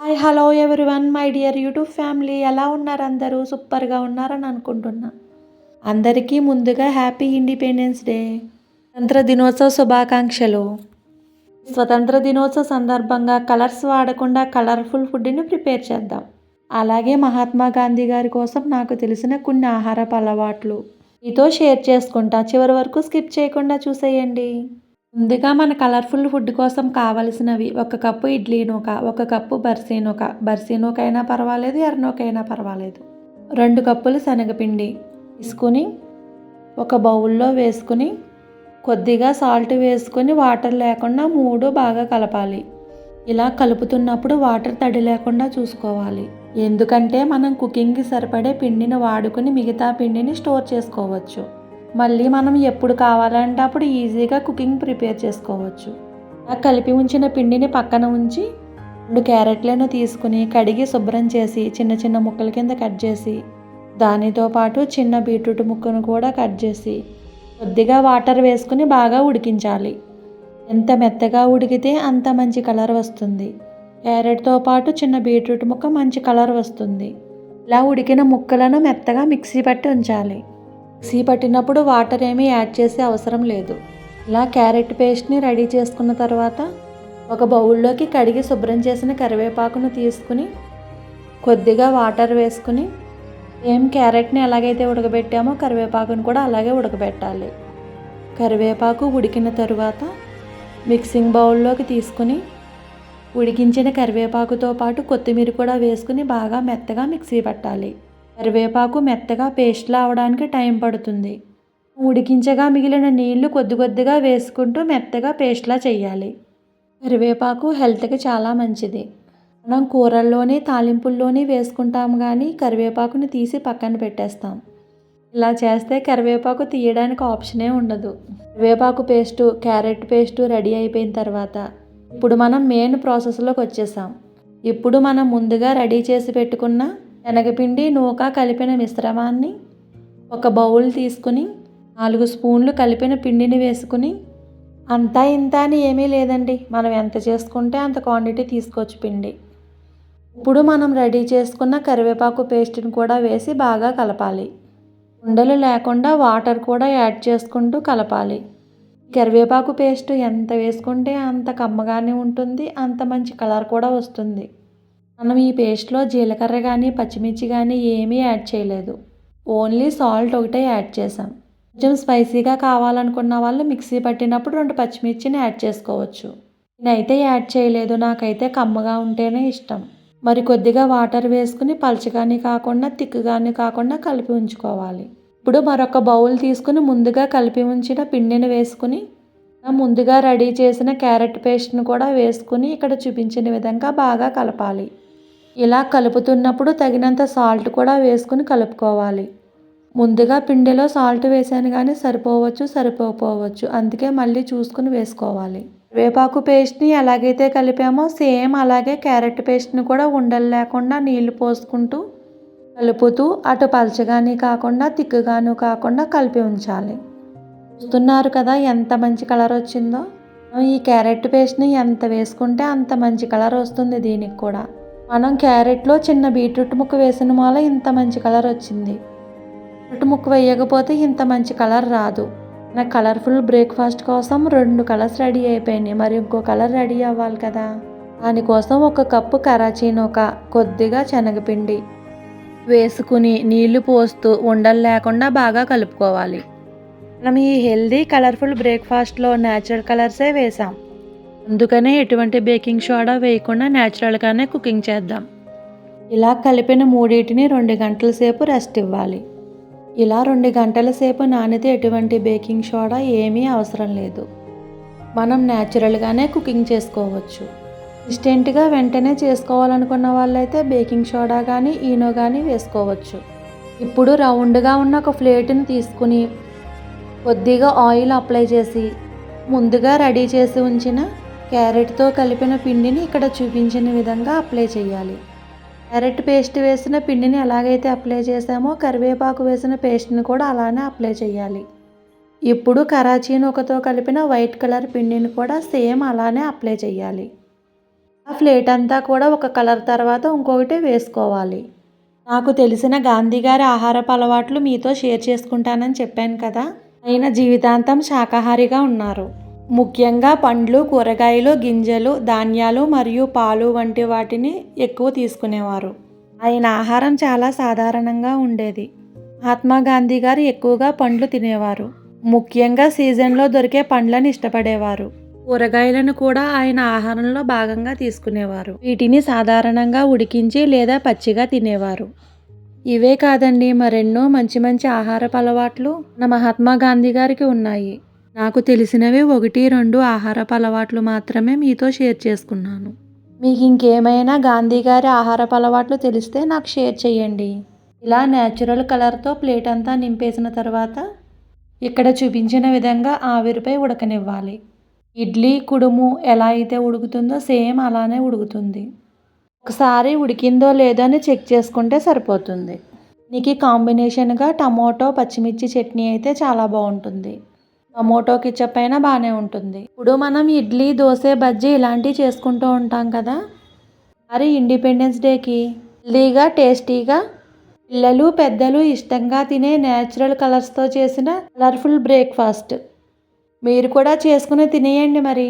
Hi hello one my dear YouTube family ఎలా ఉన్నారు అందరూ? సూపర్గా ఉన్నారని అనుకుంటున్నా. అందరికీ ముందుగా హ్యాపీ ఇండిపెండెన్స్ డే స్వతంత్ర దినోత్సవ శుభాకాంక్షలు. స్వతంత్ర దినోత్సవ సందర్భంగా కలర్స్ వాడకుండా కలర్ఫుల్ ఫుడ్ని ప్రిపేర్ చేద్దాం. అలాగే మహాత్మా గాంధీ గారి కోసం నాకు తెలిసిన కొన్ని ఆహారపు అలవాట్లు. మీతో షేర్ చేసుకుంటా. చివరి వరకు స్కిప్ చేయకుండా చూసేయండి. ముందుగా మన కలర్ఫుల్ ఫుడ్ కోసం కావలసినవి ఒక కప్పు ఇడ్లీ నూక ఒక కప్పు బర్సీ నూక. బర్సీ నూక అయినా పర్వాలేదు ఎర్రనూక అయినా పర్వాలేదు. రెండు కప్పులు శనగపిండి తీసుకుని ఒక బౌల్లో వేసుకుని కొద్దిగా సాల్ట్ వేసుకొని వాటర్ లేకుండా మూడు బాగా కలపాలి. ఇలా కలుపుతున్నప్పుడు వాటర్ తడి లేకుండా చూసుకోవాలి. ఎందుకంటే మనం కుకింగ్కి సరిపడే పిండిని వాడుకుని మిగతా పిండిని స్టోర్ చేసుకోవచ్చు. మళ్ళీ మనం ఎప్పుడు కావాలంటే అప్పుడు ఈజీగా కుకింగ్ ప్రిపేర్ చేసుకోవచ్చు. ఆ కలిపి ఉంచిన పిండిని పక్కన ఉంచి రెండు క్యారెట్లను తీసుకుని కడిగి శుభ్రం చేసి చిన్న చిన్న ముక్కల కింద కట్ చేసి దానితో పాటు చిన్న బీట్రూట్ ముక్కను కూడా కట్ చేసి కొద్దిగా వాటర్ వేసుకుని బాగా ఉడికించాలి. ఎంత మెత్తగా ఉడికితే అంత మంచి కలర్ వస్తుంది. క్యారెట్తో పాటు చిన్న బీట్రూట్ ముక్క మంచి కలర్ వస్తుంది. ఇలా ఉడికిన ముక్కలను మెత్తగా మిక్సీ పట్టి ఉంచాలి. మిక్సీ పట్టినప్పుడు వాటర్ ఏమీ యాడ్ చేసే అవసరం లేదు. ఇలా క్యారెట్ పేస్ట్ని రెడీ చేసుకున్న తర్వాత ఒక బౌల్లోకి కడిగి శుభ్రం చేసిన కరివేపాకును తీసుకుని కొద్దిగా వాటర్ వేసుకుని ఏం క్యారెట్ని ఎలాగైతే ఉడకబెట్టామో కరివేపాకును కూడా అలాగే ఉడకబెట్టాలి. కరివేపాకు ఉడికిన తరువాత మిక్సింగ్ బౌల్లోకి తీసుకుని ఉడికించిన కరివేపాకుతో పాటు కొత్తిమీర కూడా వేసుకుని బాగా మెత్తగా మిక్సీ పట్టాలి. కరివేపాకు మెత్తగా పేస్ట్లా అవడానికి టైం పడుతుంది. ఉడికించగా మిగిలిన నీళ్ళు కొద్ది కొద్దిగా వేసుకుంటూ మెత్తగా పేస్ట్లా చేయాలి కరివేపాకు హెల్త్కి చాలా మంచిది. మనం కూరల్లోనే తాలింపుల్లోనే వేసుకుంటాం కానీ కరివేపాకుని తీసి పక్కన పెట్టేస్తాం. ఇలా చేస్తే కరివేపాకు తీయడానికి ఆప్షనే ఉండదు. కరివేపాకు పేస్టు క్యారెట్ పేస్టు రెడీ అయిపోయిన తర్వాత ఇప్పుడు మనం మెయిన్ ప్రాసెస్లోకి వచ్చేసాం. ఇప్పుడు మనం ముందుగా రెడీ చేసి పెట్టుకున్న శనగపిండి నూక కలిపిన మిశ్రమాన్ని ఒక బౌల్ తీసుకుని నాలుగు స్పూన్లు కలిపిన పిండిని వేసుకుని అంతా ఇంత అని ఏమీ లేదండి. మనం ఎంత చేసుకుంటే అంత క్వాంటిటీ తీసుకోవచ్చు పిండి. ఇప్పుడు మనం రెడీ చేసుకున్న కరివేపాకు పేస్ట్ని కూడా వేసి బాగా కలపాలి. ఉండలు లేకుండా వాటర్ కూడా యాడ్ చేసుకుంటూ కలపాలి. కరివేపాకు పేస్ట్ ఎంత వేసుకుంటే అంత కమ్మగానే ఉంటుంది అంత మంచి కలర్ కూడా వస్తుంది. మనం ఈ పేస్ట్లో జీలకర్ర కానీ పచ్చిమిర్చి కానీ ఏమీ యాడ్ చేయలేదు. ఓన్లీ సాల్ట్ ఒకటే యాడ్ చేసాం కొంచెం స్పైసీగా కావాలనుకున్న వాళ్ళు మిక్సీ పట్టినప్పుడు రెండు పచ్చిమిర్చిని యాడ్ చేసుకోవచ్చు. నేనైతే యాడ్ చేయలేదు. నాకైతే కమ్మగా ఉంటేనే ఇష్టం. మరి కొద్దిగా వాటర్ వేసుకుని పలచగాని కాకుండా తిక్కుగాని కాకుండా కలిపి ఉంచుకోవాలి. ఇప్పుడు మరొక బౌల్ తీసుకుని ముందుగా కలిపి ఉంచిన పిండిని వేసుకుని ముందుగా రెడీ చేసిన క్యారెట్ పేస్ట్ని కూడా వేసుకుని ఇక్కడ చూపించిన విధంగా బాగా కలపాలి. ఇలా కలుపుతున్నప్పుడు తగినంత సాల్ట్ కూడా వేసుకుని కలుపుకోవాలి. ముందుగా పిండిలో సాల్ట్ వేసాను కానీ సరిపోవచ్చు సరిపోకపోవచ్చు. అందుకే మళ్ళీ చూసుకుని వేసుకోవాలి. వేపాకు పేస్ట్ని ఎలాగైతే కలిపామో సేమ్ అలాగే క్యారెట్ పేస్ట్ని కూడా ఉండలు లేకుండా నీళ్ళు పోసుకుంటూ కలుపుతూ అటు పలచగాని కాకుండా తిక్కుగాను కాకుండా కలిపి ఉంచాలి. చూస్తున్నారు కదా ఎంత మంచి కలర్ వచ్చిందో? ఈ క్యారెట్ పేస్ట్ని ఎంత వేసుకుంటే అంత మంచి కలర్ వస్తుంది దీనికి కూడా. మనం క్యారెట్లో చిన్న బీట్రూట్ ముక్క వేసిన మూల ఇంత మంచి కలర్ వచ్చింది. బీట్రూట్ ముక్క వేయకపోతే ఇంత మంచి కలర్ రాదు. నా కలర్ఫుల్ బ్రేక్ఫాస్ట్ కోసం రెండు కలర్స్ రెడీ అయిపోయినాయి. మరి ఇంకో కలర్ రెడీ అవ్వాలి కదా? దానికోసం ఒక కప్పు కరాచీనొక కొద్దిగా శనగపిండి వేసుకుని నీళ్ళు పోస్తూ ఉండలు లేకుండా బాగా కలుపుకోవాలి. మనం ఈ హెల్దీ కలర్ఫుల్ బ్రేక్ఫాస్ట్లో న్యాచురల్ కలర్సే వేసాం. అందుకనే ఎటువంటి బేకింగ్ సోడా వేయకుండా న్యాచురల్గానే కుకింగ్ చేద్దాం. ఇలా కలిపిన మూడింటిని రెండు గంటల సేపు రెస్ట్ ఇవ్వాలి. ఇలా రెండు గంటల సేపు నానితే ఎటువంటి బేకింగ్ సోడా ఏమీ అవసరం లేదు. మనం న్యాచురల్గానే కుకింగ్ చేసుకోవచ్చు. ఇన్స్టెంట్గా వెంటనే చేసుకోవాలనుకున్న వాళ్ళైతే బేకింగ్ సోడా కానీ ఈనో కానీ వేసుకోవచ్చు. ఇప్పుడు రౌండ్గా ఉన్న ఒక ప్లేట్ని తీసుకుని కొద్దిగా ఆయిల్ అప్లై చేసి ముందుగా రెడీ చేసి ఉంచిన క్యారెట్తో కలిపిన పిండిని ఇక్కడ చూపించిన విధంగా అప్లై చేయాలి. క్యారెట్ పేస్ట్ వేసిన పిండిని ఎలాగైతే అప్లై చేసామో కరివేపాకు వేసిన పేస్ట్ని కూడా అలానే అప్లై చేయాలి. ఇప్పుడు కరాచీ నూకతో కలిపిన వైట్ కలర్ పిండిని కూడా సేమ్ అలానే అప్లై చేయాలి. ఆ ప్లేట్ అంతా కూడా ఒక కలర్ తర్వాత ఇంకొకటి వేసుకోవాలి. నాకు తెలిసిన గాంధీ గారి ఆహారపు అలవాట్లు మీతో షేర్ చేసుకుంటానని చెప్పాను కదా. ఆయన జీవితాంతం శాకాహారిగా ఉన్నారు. ముఖ్యంగా పండ్లు కూరగాయలు గింజలు ధాన్యాలు మరియు పాలు వంటి వాటిని ఎక్కువ తీసుకునేవారు. ఆయన ఆహారం చాలా సాధారణంగా ఉండేది. మహాత్మా గాంధీ గారు ఎక్కువగా పండ్లు తినేవారు. ముఖ్యంగా సీజన్లో దొరికే పండ్లను ఇష్టపడేవారు. కూరగాయలను కూడా ఆయన ఆహారంలో భాగంగా తీసుకునేవారు. వీటిని సాధారణంగా ఉడికించి లేదా పచ్చిగా తినేవారు. ఇవే కాదండి మరెన్నో మంచి మంచి ఆహారపు అలవాట్లు మన మహాత్మా గాంధీ గారికి ఉన్నాయి. నాకు తెలిసినవి ఒకటి రెండు ఆహారపు అలవాట్లు మాత్రమే మీతో షేర్ చేసుకున్నాను. మీకు ఇంకేమైనా గాంధీ గారి ఆహారపు అలవాట్లు తెలిస్తే నాకు షేర్ చేయండి. ఇలా న్యాచురల్ కలర్తో ప్లేట్ అంతా నింపేసిన తర్వాత ఇక్కడ చూపించిన విధంగా ఆవిరిపై ఉడకనివ్వాలి. ఇడ్లీ కుడుము ఎలా అయితే ఉడుకుతుందో సేమ్ అలానే ఉడుకుతుంది. ఒకసారి ఉడికిందో లేదో అని చెక్ చేసుకుంటే సరిపోతుంది. నీకు కాంబినేషన్గా టమోటో పచ్చిమిర్చి చట్నీ అయితే చాలా బాగుంటుంది. టమోటో కిచప్ అయినా బాగానే ఉంటుంది. ఇప్పుడు మనం ఇడ్లీ దోశ బజ్జీ ఇలాంటివి చేసుకుంటూ ఉంటాం కదా? మరి ఇండిపెండెన్స్ డేకి హెల్దీగా టేస్టీగా పిల్లలు పెద్దలు ఇష్టంగా తినే న్యాచురల్ కలర్స్తో చేసిన కలర్ఫుల్ బ్రేక్ఫాస్ట్. మీరు కూడా చేసుకుని తినేయండి మరి.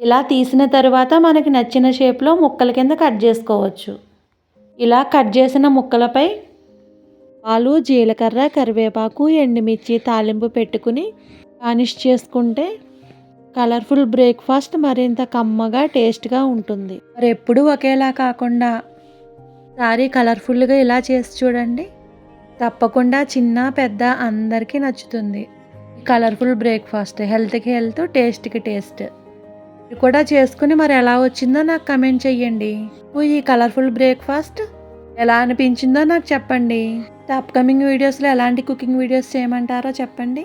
ఇలా తీసిన తర్వాత మనకి నచ్చిన షేప్లో ముక్కల కింద కట్ చేసుకోవచ్చు. ఇలా కట్ చేసిన ముక్కలపై పాలు జీలకర్ర కరివేపాకు ఎండుమిర్చి తాలింపు పెట్టుకుని గార్నిష్ చేసుకుంటే కలర్ఫుల్ బ్రేక్ఫాస్ట్ మరింత కమ్మగా టేస్ట్గా ఉంటుంది. మరి ఎప్పుడూ ఒకేలా కాకుండా సారీ కలర్ఫుల్గా ఇలా చేసి చూడండి. తప్పకుండా చిన్న పెద్ద అందరికీ నచ్చుతుంది. కలర్ఫుల్ బ్రేక్ఫాస్ట్ హెల్త్కి హెల్త్ టేస్ట్కి టేస్ట్ ఇది కూడా చేసుకుని మరి ఎలా వచ్చిందో నాకు కమెంట్ చెయ్యండి. ఈ కలర్ఫుల్ బ్రేక్ఫాస్ట్ ఎలా అనిపించిందో నాకు చెప్పండి. అప్కమింగ్ వీడియోస్లో ఎలాంటి కుకింగ్ వీడియోస్ చేయమంటారో చెప్పండి.